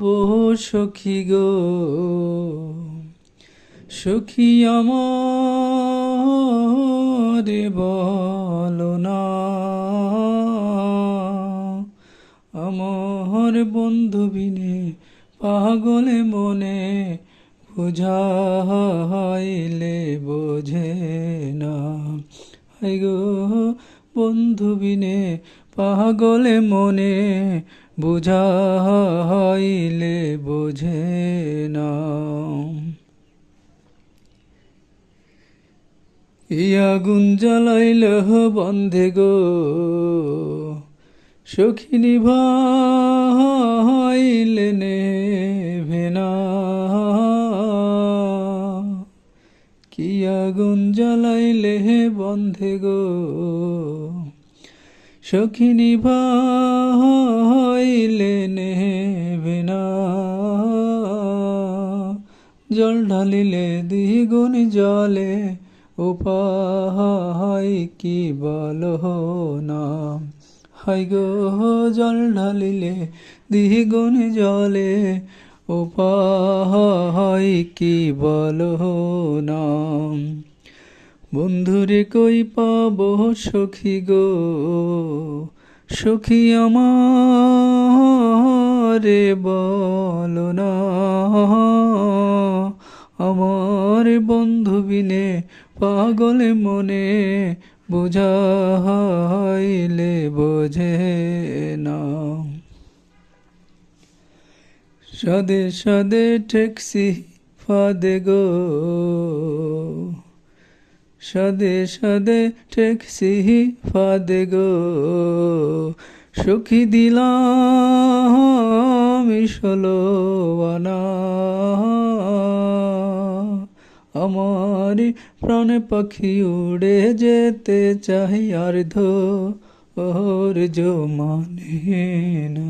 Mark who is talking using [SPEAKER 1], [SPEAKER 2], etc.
[SPEAKER 1] ও সখী গো, সখী আমার বলো না। আমার বন্ধু বিনে পাগলে মনে বুঝাইলে বোঝে না। হাই গো বন্ধু বিনে পাগলে মনে বুঝাইলে এই আগুন জ্বালাইল বন্ধে গো। সখিনী ভাইলে নেভে না। কি আগুন জ্বালাইলে বন্ধে গো। সখিনী ভাইলে নেবে না। জল ঢালিলে দ্বিগুণ জলে উপায় কি বলো না হাই গো জল ঢালিলে, দ্বিগুণ জলে। উপায় কি বলো না বন্ধুরে কই পাব সখী গো? সখী আমারে বলো না আমার বন্ধু বিনে পাগলে মনে বুঝাইলে বোঝে না। সদে সদে ট্যাক্সি ফাদে গো। সদে সাদে ট্যাক্সি ফাদে গো। সুখী দিলাম ষোলো আনা। আমার প্রাণ পাখি উড়ে যেতে চাই আর ধো ওর জো মানে না।